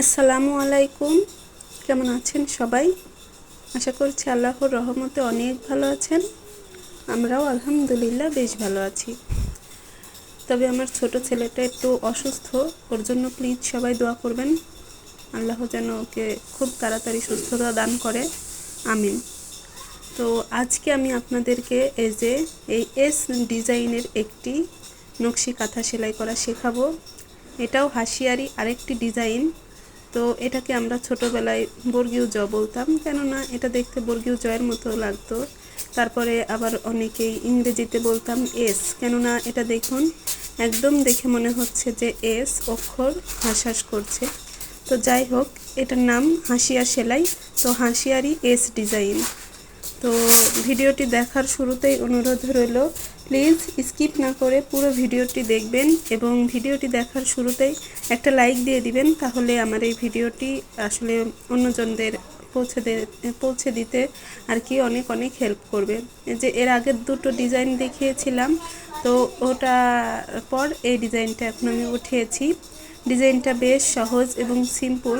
আসসালামু আলাইকুম। কেমন আছেন সবাই? আশা করছি আল্লাহর রহমতে অনেক ভালো আছেন। আমরাও আলহামদুলিল্লাহ বেশ ভালো আছি। তবে আমার ছোট ছেলেটা একটু অসুস্থ, ওর জন্য প্লিজ সবাই দোয়া করবেন। আল্লাহ যেন ওকে খুব তাড়াতাড়ি সুস্থতা দান করে। আমিন। তো আজকে আমি আপনাদেরকে এই যে এই এস ডিজাইনের একটি নকশি কাঁথা সেলাই করা শেখাবো। এটাও হাসিয়ারি আরেকটি ডিজাইন তো এটাকে আমরা ছোটোবেলায় বর্গীয় জ বলতাম। কেননা এটা দেখতে বর্গীয় জয়ের মতো লাগতো। তারপরে আবার অনেকেই ইংরেজিতে বলতাম এস। কেননা এটা দেখুন, একদম দেখে মনে হচ্ছে যে এস অক্ষর হাঁস করছে। তো যাই হোক, এটার নাম হাসিয়া সেলাই। তো হাসিয়ারি এস ডিজাইন। তো ভিডিওটি দেখার শুরুতেই অনুরোধ রইল প্লিজ স্কিপ না করে পুরো ভিডিওটি দেখবেন এবং ভিডিওটি দেখার শুরুতেই একটা লাইক দিয়ে দিবেন, তাহলে আমার এই ভিডিওটি আসলে অন্যজনদের পৌঁছে পৌঁছে দিতে আর কি অনেক অনেক হেল্প করবে। যে এর আগের দুটো ডিজাইন দেখিয়েছিলাম, তো ওটা পর এই ডিজাইনটা এখন আমি উঠিয়েছি। ডিজাইনটা বেশ সহজ এবং সিম্পল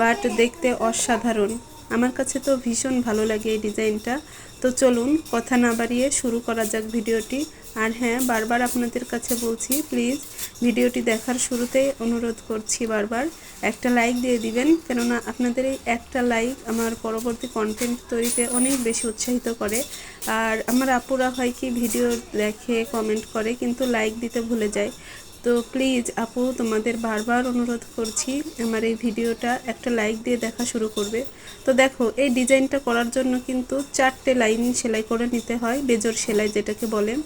বাট দেখতে অসাধারণ। আমার কাছে তো ভীষণ ভালো লাগে এই ডিজাইনটা। তো চলুন কথা না বাড়িয়ে শুরু করা যাক ভিডিওটি। আর হ্যাঁ বারবার আপনাদের কাছে বলছি প্লিজ ভিডিওটি দেখার শুরুতেই অনুরোধ করছি বারবার। একটা লাইক দিয়ে দিবেন, কেননা আপনাদের এই একটা লাইক আমার পরবর্তী কন্টেন্ট তৈরিতে অনেক বেশি উৎসাহিত করে। আর আমার আপুরা হয় কি, ভিডিও দেখে কমেন্ট করে, কিন্তু লাইক দিতে ভুলে যায়। তো প্লিজ আপু, তোমাদের বারবার অনুরোধ করছি আমার এই ভিডিওটা একটা লাইক দিয়ে দেখা শুরু করবে। তো দেখো, এই ডিজাইনটা করার জন্য কিন্তু চারটে লাইন সেলাই করে নিতে হয়, বেজর সেলাই যেটাকে বলেন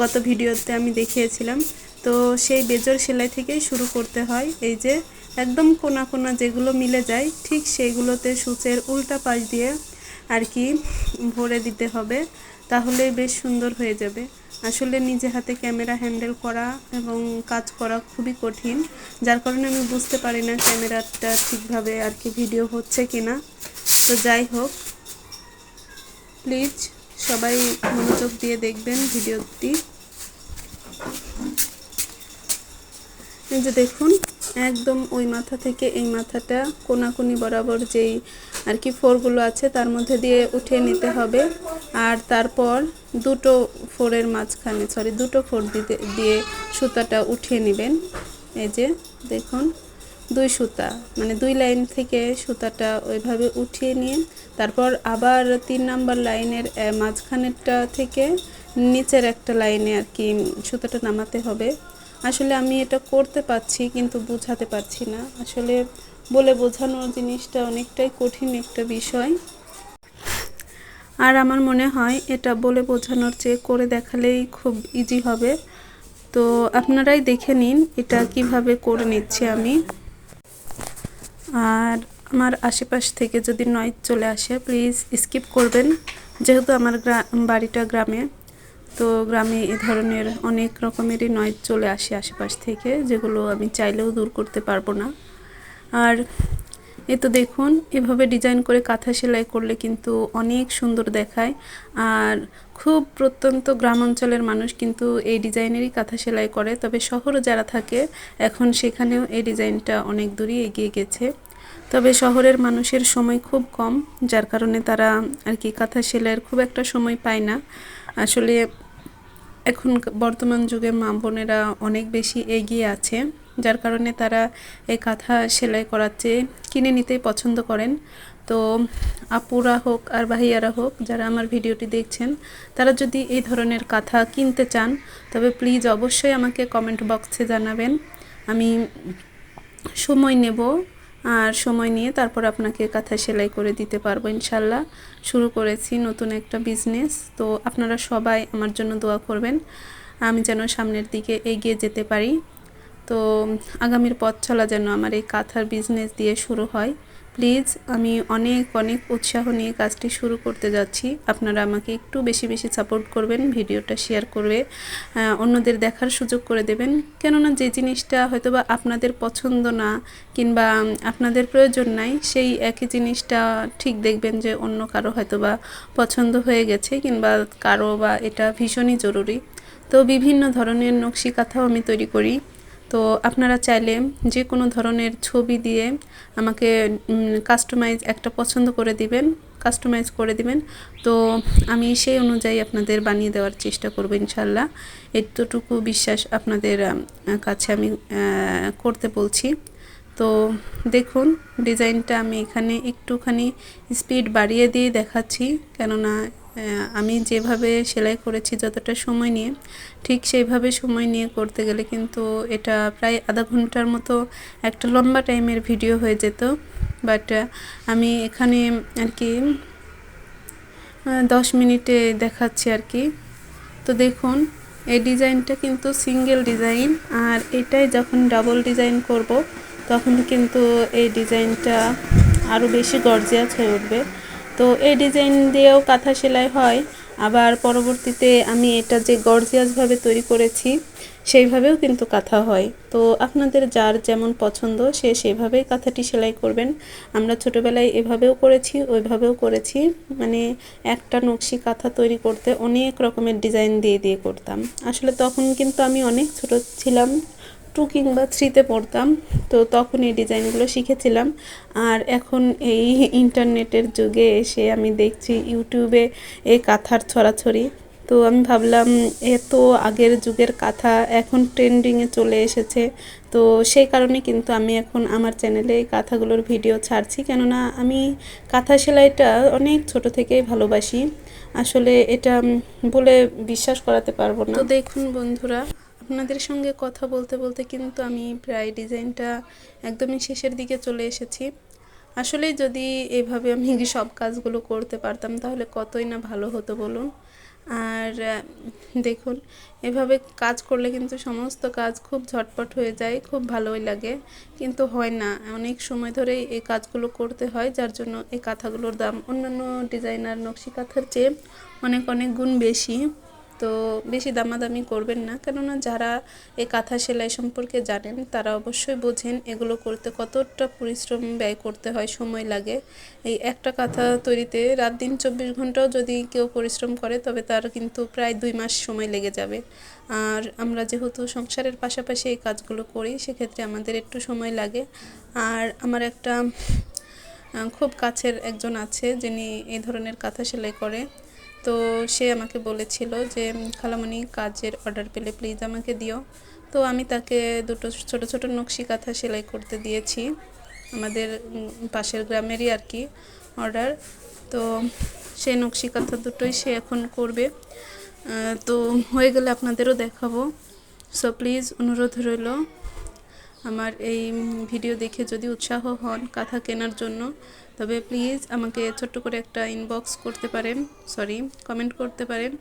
গত ভিডিওতে আমি দেখিয়েছিলাম। তো সেই বেজর সেলাই থেকেই শুরু করতে হয়। এই যে একদম কোনা কোনা যেগুলো মিলে যায়, ঠিক সেইগুলোতে সূচের উল্টা পাশ দিয়ে আর কি ভরে দিতে হবে তাহলে বেশ সুন্দর হয়ে যাবে। আসলে নিজে হাতে ক্যামেরা হ্যান্ডেল করা এবং কাজ করা খুবই কঠিন, যার কারণে আমি বুঝতে পারি না ক্যামেরাটা ঠিকভাবে আর কি ভিডিও হচ্ছে কি না তো যাই হোক প্লিজ সবাই মনোযোগ দিয়ে দেখবেন ভিডিওটি। যে দেখুন, একদম ওই মাথা থেকে এই মাথাটা কোনাকুনি বরাবর যেই আর কি ফোরগুলো আছে তার মধ্যে দিয়ে উঠিয়ে নিতে হবে। আর তারপর দুটো ফোরের মাঝখানে সরি দুটো ফোর দিতে, দিয়ে সুতাটা উঠিয়ে নেবেন। এই যে, দেখুন, দুই সুতা মানে দুই লাইন থেকে সুতাটা ওইভাবে উঠিয়ে নিয়ে, তারপর আবার তিন নাম্বার লাইনের মাঝখানেরটা থেকে নিচের একটা লাইনে আর কি সুতাটা নামাতে হবে। আসলে আমি এটা করতে পারছি কিন্তু বোঝাতে পারছি না। আসলে বলে বোঝানোর জিনিসটা অনেকটাই কঠিন একটা বিষয়। আর আমার মনে হয় এটা বলে বোঝানোর চেয়ে করে দেখালেই খুব ইজি হবে। তো আপনারাই দেখে নিন এটা কীভাবে করে নিচ্ছি আমি। আর আমার আশেপাশ থেকে যদি নয় চলে আসে প্লিজ স্কিপ করবেন। যেহেতু আমার বাড়িটা গ্রামে, তো গ্রামে এ ধরনের অনেক রকমেরই নয় চলে আসে আশেপাশ থেকে, যেগুলো আমি চাইলেও দূর করতে পারব না। আর এ তো দেখুন, এভাবে ডিজাইন করে কাঁথা সেলাই করলে কিন্তু অনেক সুন্দর দেখায়। আর খুব প্রত্যন্ত গ্রাম অঞ্চলের মানুষ কিন্তু এই ডিজাইনেরই কাঁথা সেলাই করে, তবে শহরে যারা থাকে, এখন সেখানেও এই ডিজাইনটা অনেক দূরই এগিয়ে গেছে। তবে শহরের মানুষের সময় খুব কম, যার কারণে তারা আর কি কাঁথা সেলাইয়ের খুব একটা সময় পায় না। আসলে এখন বর্তমান যুগে মা বোনেরা অনেক বেশি এগিয়ে আছে। যার কারণে তারা এই কাঁথা সেলাই করার চেয়ে কিনে নিতেই পছন্দ করেন। তো আপুরা হোক আর ভাইয়ারা হোক, যারা আমার ভিডিওটি দেখছেন, তারা যদি এই ধরনের কাঁথা কিনতে চান, তবে প্লিজ অবশ্যই আমাকে কমেন্ট বক্সে জানাবেন। আমি সময় নেব আর সময় নিয়ে তারপর আপনাকে কাঁথা সেলাই করে দিতে পারব ইনশাল্লাহ শুরু করেছি নতুন একটা বিজনেস তো আপনারা সবাই আমার জন্য দোয়া করবেন। আমি যেন সামনের দিকে এগিয়ে যেতে পারি। তো আগামীর পথ চলা যেন আমার এই কাঁথার বিজনেস দিয়ে শুরু হয়। প্লিজ আমি অনেক অনেক উৎসাহ নিয়ে কাজটি শুরু করতে যাচ্ছি। আপনারা আমাকে একটু বেশি বেশি সাপোর্ট করবেন, ভিডিওটা শেয়ার করবে অন্যদের দেখার সুযোগ করে দেবেন। কেননা যে জিনিসটা হয়তোবা আপনাদের পছন্দ না, কিংবা আপনাদের প্রয়োজন নাই, সেই একই জিনিসটা ঠিক দেখবেন যে অন্য কারও হয়তোবা পছন্দ হয়ে গেছে, কিংবা কারও বা এটা ভীষণই জরুরি। তো বিভিন্ন ধরনের নকশি কাঁথাও আমি তৈরি করি। তো আপনারা চাইলে যে কোনো ধরনের ছবি দিয়ে আমাকে কাস্টমাইজ একটা পছন্দ করে দিবেন কাস্টমাইজ করে দিবেন। তো আমি সেই অনুযায়ী আপনাদের বানিয়ে দেওয়ার চেষ্টা করব ইনশাল্লাহ। এতটুকু বিশ্বাস আপনাদের কাছে আমি করতে বলছি। তো দেখুন, ডিজাইনটা আমি এখানে একটুখানি স্পিড বাড়িয়ে দিয়ে দেখাচ্ছি। কেননা আমি যেভাবে সেলাই করেছি যতটা সময় নিয়ে, ঠিক সেইভাবে সময় নিয়ে করতে গেলে কিন্তু এটা প্রায় আধা ঘণ্টার মতো একটা লম্বা টাইমের ভিডিও হয়ে যেত। বাট আমি এখানে আর কি দশ মিনিটে দেখাচ্ছি আর কি। তো দেখুন, এই ডিজাইনটা কিন্তু সিঙ্গেল ডিজাইন আর এটাই যখন ডাবল ডিজাইন করব, তখন কিন্তু এই ডিজাইনটা আরও বেশি গর্জিয়াস হয়ে উঠবে। তো এই ডিজাইন দিয়েও কাঁথা সেলাই হয়। আবার পরবর্তীতে আমি এটা যে গর্জিয়াসভাবে তৈরি করেছি, সেইভাবেও কিন্তু কাঁথা হয়। তো আপনাদের যার যেমন পছন্দ, সে সেভাবেই কাঁথাটি সেলাই করবেন। আমরা ছোটোবেলায় এভাবেও করেছি, ওইভাবেও করেছি। মানে একটা নকশি কাঁথা তৈরি করতে অনেক রকমের ডিজাইন দিয়ে দিয়ে করতাম। আসলে তখন কিন্তু আমি অনেক ছোট ছিলাম। টু কিংবা থ্রিতে পড়তাম, তো তখন এই ডিজাইনগুলো শিখেছিলাম। আর এখন এই ইন্টারনেটের যুগে এসে আমি দেখছি ইউটিউবে এই কাঁথার ছড়াছড়ি। তো আমি ভাবলাম, এত আগের যুগের কাঁথা এখন ট্রেন্ডিংয়ে চলে এসেছে। তো সেই কারণে কিন্তু আমি এখন আমার চ্যানেলে এই কাঁথাগুলোর ভিডিও ছাড়ছি। কেননা আমি কাঁথা সেলাইটা অনেক ছোট থেকেই ভালোবাসি। আসলে এটা বলে বিশ্বাস করাতে পারব না। তো দেখুন বন্ধুরা আপনাদের সঙ্গে কথা বলতে বলতে কিন্তু আমি প্রায় ডিজাইনটা একদমই শেষের দিকে চলে এসেছি। আসলে যদি এভাবে আমি সব কাজগুলো করতে পারতাম তাহলে কতই না ভালো হতো বলুন। আর দেখুন, এভাবে কাজ করলে কিন্তু সমস্ত কাজ খুব ঝটপট হয়ে যায়, খুব ভালোই লাগে। কিন্তু হয় না, অনেক সময় ধরে এই কাজগুলো করতে হয়, যার জন্য এই কাঁথাগুলোর দাম অন্যান্য ডিজাইনার নকশি কাঁথার চেয়ে অনেক অনেক গুণ বেশি। তো বেশি দামাদামি করবেন না। কেননা যারা এই কাঁথা সেলাই সম্পর্কে জানেন, তারা অবশ্যই বোঝেন এগুলো করতে কতটা পরিশ্রম ব্যয় করতে হয়, সময় লাগে। এই একটা কাঁথা তৈরিতে রাত দিন চব্বিশ ঘন্টাও যদি কেউ পরিশ্রম করে, তবে তার কিন্তু প্রায় দুই মাস সময় লেগে যাবে। আর আমরা যেহেতু সংসারের পাশাপাশি এই কাজগুলো করি, সেক্ষেত্রে আমাদের একটু সময় লাগে। আর আমার একটা খুব কাছের একজন আছে, যিনি এই ধরনের কাঁথা সেলাই করে। তো সে আমাকে বলেছিল যে খালামণি কাজের অর্ডার পেলে প্লিজ আমাকে দিও। তো আমি তাকে দুটো ছোট ছোট নকশি কাঁথা সেলাই করতে দিয়েছি, আমাদের পাশের গ্রামেরই আর কি অর্ডার তো সেই নকশি কাঁথা দুটোই সে এখন করবে। তো হয়ে গেলে আপনাদেরও দেখাবো। সো প্লিজ অনুরোধ রইল। আমার এই ভিডিও দেখে যদি উৎসাহ হন কাঁথা কেনার জন্য, তবে প্লিজ আমাকে ছোট্ট করে একটা ইনবক্স করতে পারেন সরি কমেন্ট করতে পারেন।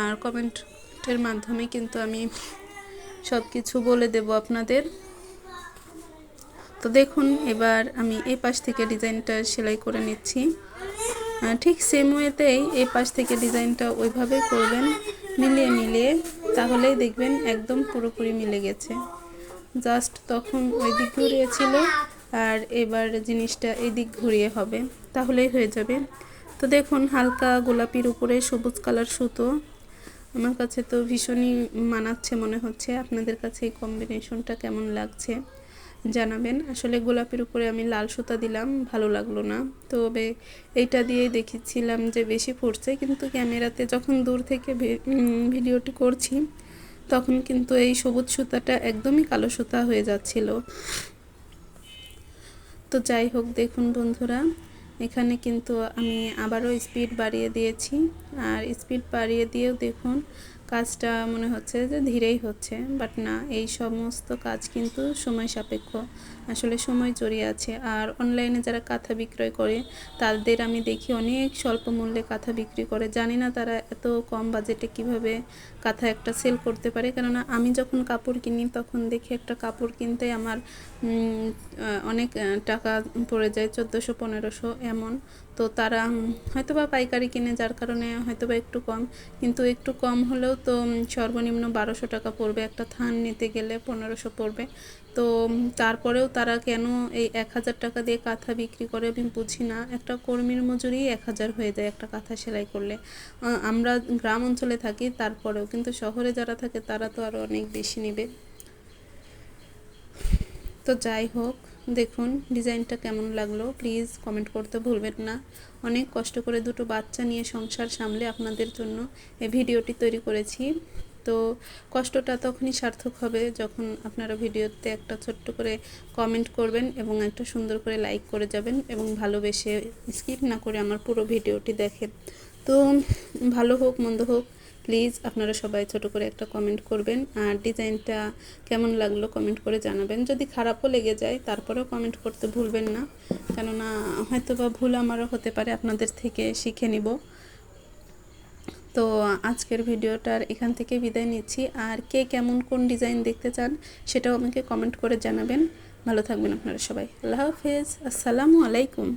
আর কমেন্টের মাধ্যমে কিন্তু আমি সব কিছু বলে দেব আপনাদের। তো দেখুন, এবার আমি এই পাশ থেকে ডিজাইনটা সেলাই করে নিচ্ছি। ঠিক সেম ওয়েতেই এই পাশ থেকে ডিজাইনটা ওইভাবে করবেন, মিলিয়ে মিলিয়ে, তাহলেই দেখবেন একদম পুরোপুরি মিলে গেছে। জাস্ট তখন ওই দিক ঘুরিয়েছিল আর এবার জিনিসটা এই দিক ঘুরিয়ে হবে, তাহলেই হয়ে যাবে। তো দেখুন, হালকা গোলাপির উপরে সবুজ কালার সুতো। আমার কাছে তো ভীষণই মানাচ্ছে মনে হচ্ছে। আপনাদের কাছে এই কম্বিনেশনটা কেমন লাগছে জানাবেন। আসলে গোলাপের উপরে আমি লাল সুতা দিলাম, ভালো লাগল না। তবে এইটা দিয়েই দেখেছিলাম যে বেশি ফুটছে, কিন্তু ক্যামেরাতে যখন দূর থেকে ভিডিওটি করছি তখন কিন্তু এই সবুজ সুতাটা একদমই কালো সুতা হয়ে যাচ্ছিল। তো যাই হোক, দেখুন বন্ধুরা, এখানে কিন্তু আমি আবারও স্পিড বাড়িয়ে দিয়েছি। আর স্পিড বাড়িয়ে দিয়েও দেখুন কাজটা মনে হচ্ছে যে ধীরেই হচ্ছে বাট না, এই সমস্ত কাজ কিন্তু সময় সাপেক্ষ। আসলে সময় জড়িয়ে আছে। আর অনলাইনে যারা কাঁথা বিক্রয় করে, তাদের আমি দেখি অনেক স্বল্প মূল্যে কাঁথা বিক্রি করে। জানি না তারা এত কম বাজেটে কীভাবে কাঁথা একটা সেল করতে পারে। কেননা, আমি যখন কাপড় কিনি, তখন দেখি একটা কাপড় কিনতে আমার অনেক টাকা পড়ে যায়, চোদ্দোশো, পনেরোশো এমন। তো তারা হয়তোবা পাইকারি কিনে, যার কারণে হয়তোবা একটু কম। কিন্তু একটু কম হলেও তো সর্বনিম্ন বারোশো টাকা পড়বে। একটা থান নিতে গেলে পনেরোশো পড়বে। তো তারপরেও তারা কেন এই এক হাজার টাকা দিয়ে কাঁথা বিক্রি করে আমি বুঝি না। একটা কর্মীর মজুরি এক হাজার হয়ে যায় একটা কাঁথা সেলাই করলে। আমরা গ্রাম অঞ্চলে থাকি, তারপরেও। কিন্তু শহরে যারা থাকে, তারা তো আরও অনেক বেশি নেবে। তো যাই হোক দেখুন, ডিজাইনটা কেমন লাগল? প্লিজ কমেন্ট করতে ভুলবেন না। অনেক কষ্ট করে দুটো বাচ্চা নিয়ে সংসার সামলে আপনাদের জন্য এই ভিডিওটি তৈরি করেছি। তো কষ্টটা তখনই সার্থক হবে যখন আপনারা ভিডিওতে একটা ছোট্ট করে কমেন্ট করবেন এবং একটা সুন্দর করে লাইক করে যাবেন এবং ভালোবেসে স্কিপ না করে আমার পুরো ভিডিওটি দেখেন। তো ভালো হোক, মন্দ হোক প্লিজ আপনারা সবাই ছোট করে একটা কমেন্ট করবেন, আর ডিজাইনটা কেমন লাগল কমেন্ট করে জানাবেন। যদি খারাপও লেগে যায়, তারপরেও কমেন্ট করতে ভুলবেন না, কেননা হয়তো বা ভুল আমারও হতে পারে, আপনাদের থেকে শিখে নিব। তো আজকের ভিডিওটার এখান থেকে বিদায় নিচ্ছি। আর কে কেমন কোন ডিজাইন দেখতে চান, সেটাও আমাকে কমেন্ট করে জানাবেন। ভালো থাকবেন আপনারা সবাই। আল্লাহ হাফেজ। আসসালামু আলাইকুম।